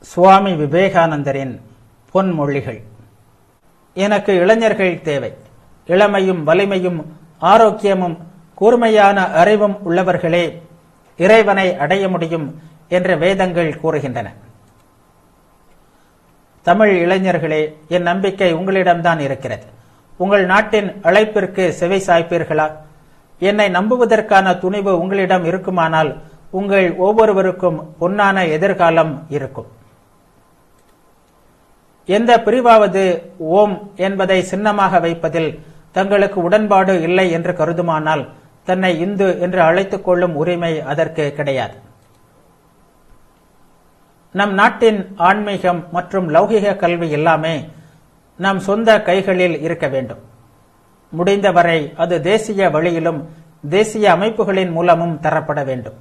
சுவாமி விவேகானந்தரின் பொன்மொழிகள். எனக்கு இளைஞர்கள் தேவை. இளமையும் வலிமையும் ஆரோக்கியமும் கூர்மையான அறிவும் உள்ளவர்களே இறைவனை அடைய முடியும் என்ற வேதங்கள் கூறுகின்றன. தமிழ் இளைஞர்களே என் நம்பிக்கை உங்களிடம்தான் இருக்கிறது. உங்கள் நாட்டின் அழைப்பிற்கு செவி சாய்ப்பீர்களா? என்னை நம்புவதற்கான துணிவு உங்களிடம் இருக்குமானால் உங்கள் ஒவ்வொருவருக்கும் பொன்னான எதிர்காலம் இருக்கும். எந்த பிரிவாவது ஓம் என்பதை சின்னமாக வைப்பதில் தங்களுக்கு உடன்பாடு இல்லை என்று கருதுமானால் தன்னை இந்து என்று அழைத்துக் கொள்ளும் உரிமை அதற்கு கிடையாது. நம் நாட்டின் ஆன்மீகம் மற்றும் லௌகிக கல்வி எல்லாமே நம் சொந்த கைகளில் இருக்க வேண்டும். முடிந்தவரை அது தேசிய வழியிலும் தேசிய அமைப்புகளின் மூலமும் தரப்பட வேண்டும்.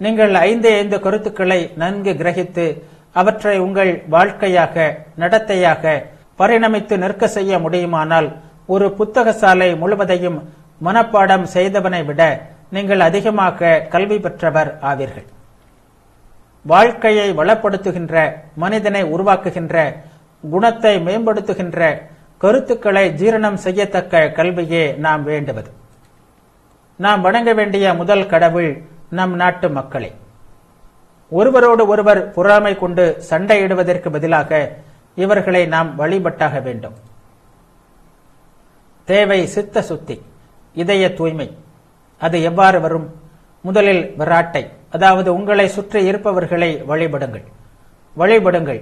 நீங்கள் ஐந்து ஐந்து கருத்துக்களை நன்கு கிரகித்து அவற்றை உங்கள் வாழ்க்கையாக நடத்தையாக பரிணமித்து நிற்க செய்ய முடியுமானால் ஒரு புத்தக சாலை முழுவதையும் மனப்பாடம் செய்தவனை விட நீங்கள் அதிகமாக கல்வி பெற்றவர் ஆவீர்கள். வாழ்க்கையை வளப்படுத்துகின்ற மனிதனை உருவாக்குகின்ற குணத்தை மேம்படுத்துகின்ற கருத்துக்களை ஜீரணம் செய்யத்தக்க கல்வியே நாம் வேண்டுவது. நாம் வணங்க வேண்டிய முதல் கடவுள் நம் நாட்டு மக்களே. ஒருவரோடு ஒருவர் பொறாமை கொண்டு சண்டையிடுவதற்கு பதிலாக இவர்களை நாம் வழிபட்டாக வேண்டும். தேவை சித்த சுத்தி இதய தூய்மை அது எவ்வாறு வரும்? முதலில் விராட்டை அதாவது உங்களை சுற்றி இருப்பவர்களை வழிபடுங்கள். வழிபடுங்கள்.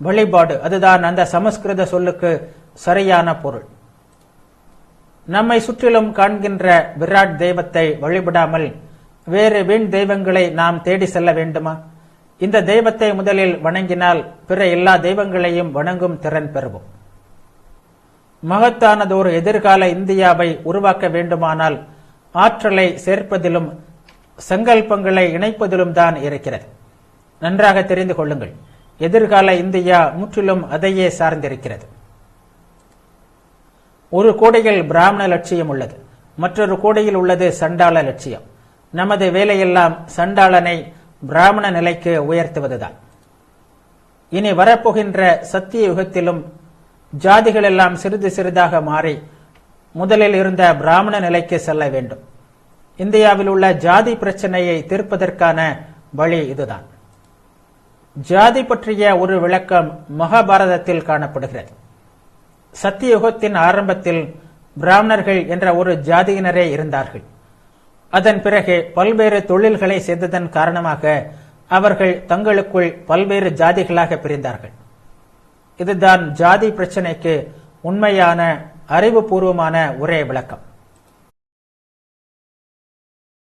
வழிபாடு அதுதான் அந்த சமஸ்கிருத சொல்லுக்கு சரியான பொருள். நம்மை சுற்றிலும் காண்கின்ற விராட் தெய்வத்தை வழிபடாமல் வேறு வீண் தெய்வங்களை நாம் தேடி செல்ல வேண்டுமா? இந்த தெய்வத்தை முதலில் வணங்கினால் பிற எல்லா தெய்வங்களையும் வணங்கும் திறன் பெறுவோம். மகத்தானதொரு எதிர்கால இந்தியாவை உருவாக்க வேண்டுமானால் ஆற்றலை சேர்ப்பதிலும் சங்கல்பங்களை இணைப்பதிலும் தான் இருக்கிறது. நன்றாக தெரிந்து கொள்ளுங்கள். எதிர்கால இந்தியா முற்றிலும் அதையே சார்ந்திருக்கிறது. ஒரு கோடையில் பிராமண லட்சியம் உள்ளது. மற்றொரு கோடையில் உள்ளது சண்டாள லட்சியம். நமது வேலையெல்லாம் சண்டாளனை பிராமண நிலைக்கு உயர்த்துவதுதான். இனி வரப்போகின்ற சத்திய யுகத்திலும் ஜாதிகள் எல்லாம் சிறிது சிறிதாக மாறி முதலில் இருந்த பிராமண நிலைக்கு செல்ல வேண்டும். இந்தியாவில் உள்ள ஜாதி பிரச்சனையை தீர்ப்பதற்கான வழி இதுதான். ஜாதி பற்றிய ஒரு விளக்கம் மகாபாரதத்தில் காணப்படுகிறது. சத்தியுகத்தின் ஆரம்பத்தில் பிராமணர்கள் என்ற ஒரு ஜாதியினரே இருந்தார்கள். அதன் பிறகு பல்வேறு தொழில்களை செய்ததன் காரணமாக அவர்கள் தங்களுக்குள் பல்வேறு ஜாதிகளாக பிரிந்தார்கள். இதுதான் ஜாதி பிரச்சனைக்கு உண்மையான அறிவுபூர்வமான ஒரே விளக்கம்.